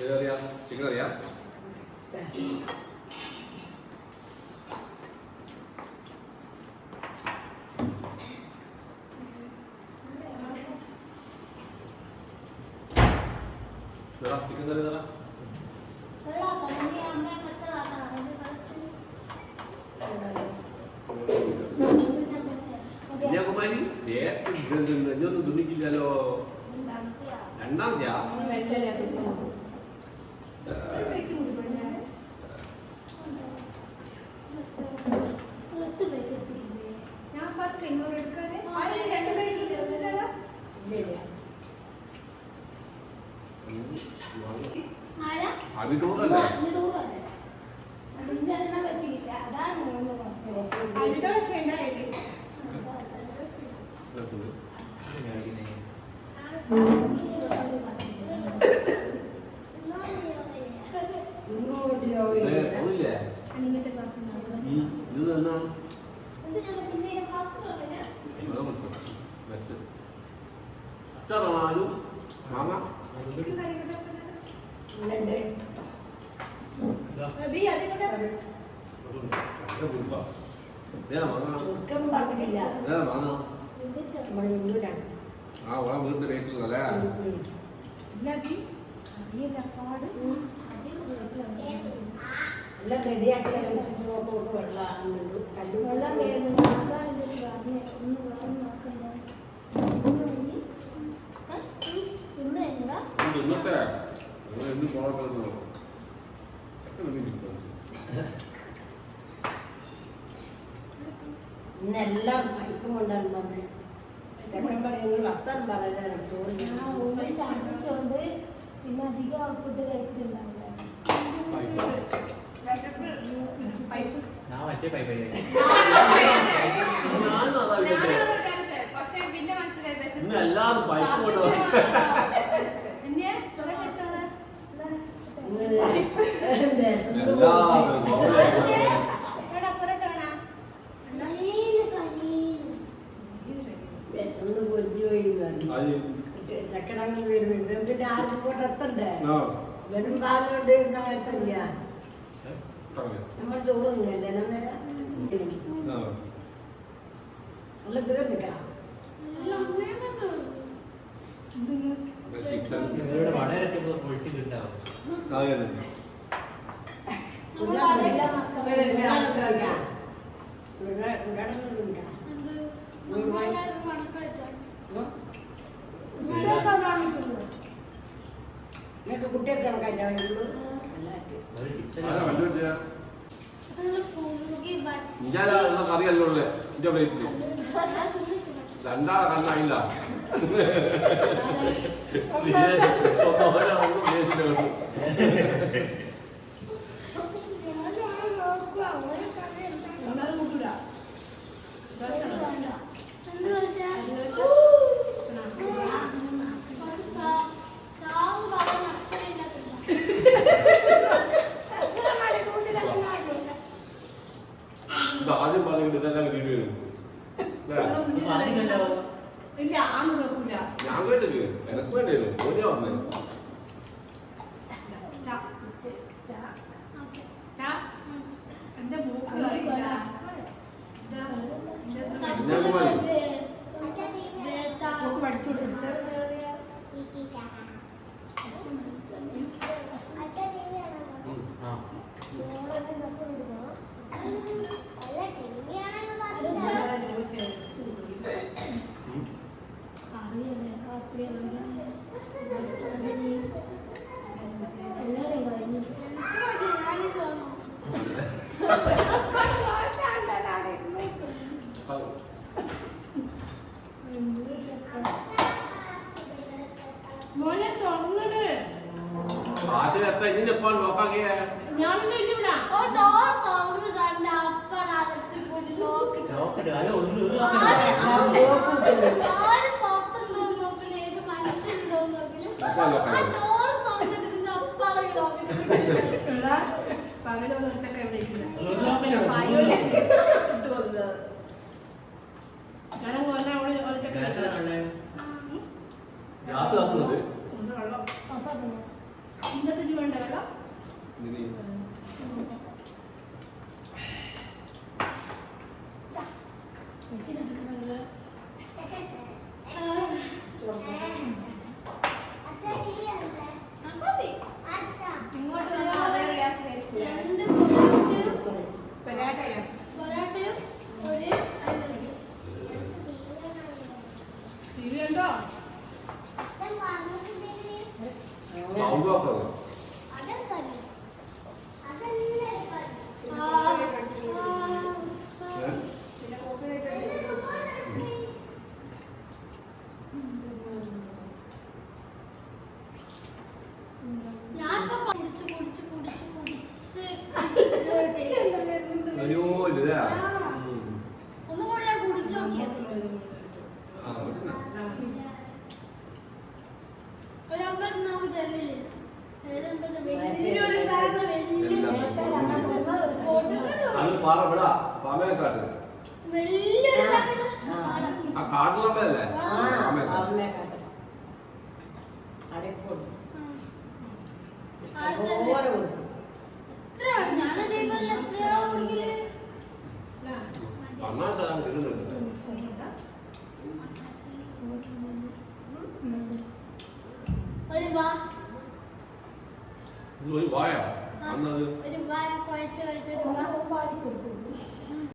ഏതറിയാം chicken അറിയാം chicken കറി തരാം കന്യാകുമാരി ഇതൊന്നും തിന്നിക്കില്ലല്ലോ. രണ്ടാം പറഞ്ഞു ഇങ്ങോട്ട് എടുക്കാനേ ആരും രണ്ട് പേരും തീർന്നില്ലല്ലോ അഭി ടൂറല്ലേ നമ്മൾ ഇന്നൂരാണ് ആ ഓളെ വീടിന്റെ റേറ്റിലല്ലേ ഇല്ല ബി അറിയില്ല പാട്. എല്ലാം റെഡിയാക്കി കല്ലും വെള്ളം ഇത് ഇന്നത്തെ നമുക്ക് നിൽക്കാം ഇന്നെല്ലാം പൈപ്പ് കൊണ്ടാണ് പറഞ്ഞത് ചെക്കൻ പറയുന്നത് വർത്താനം പറയാൻ ചോറ് ഛർദ്ദിച്ചോണ്ട് പിന്നെ അധികം ഫുഡ് കഴിച്ചിട്ടുണ്ടാവില്ല. ഞാൻ മറ്റേ പൈപ്പ് എല്ലാവരും പൈപ്പ് കൊണ്ടുപോകും പോയി എന്ന് പറഞ്ഞു. അത് ചക്കടങ്ങ് വരുന്നുണ്ട് പിന്നെ ആർക്കോട്ട് എത്തണ്ടേ വെറും പാലുകൊണ്ട് എത്തില്ല പറഞ്ഞു. നമ്മൾ ചോറൊന്നുമല്ലേ നമ്മൾ ദൂരം നിൽക്കണം ചിക്കൻ. ഇവരുടെ നിങ്ങൾക്ക് കുട്ടിയൊക്കെ കണക്കായിട്ടാ ഇഞ്ചാല ഉള്ള? കറിയല്ലോ ഇഞ്ച പ്ലേറ്റിൽ രണ്ടാളെ കണ്ണായില്ല ഒന്നത് എനക്ക് വേണ്ടിയല്ലോ ഓടിയാ വന്നേ. ചാ. ഒരു ഇരിക്കുന്നത് നോക്കട്ടെ ഞാൻ അപ്പൊ ഇന്നത്തെ 你 ഒരു ഇതാ അത് പറ വിടാ. പമയെ കാട്ടുക ഒരു വായ അന്നത് ഒരു വായ കുഴച്ച് വെച്ചിട്ട്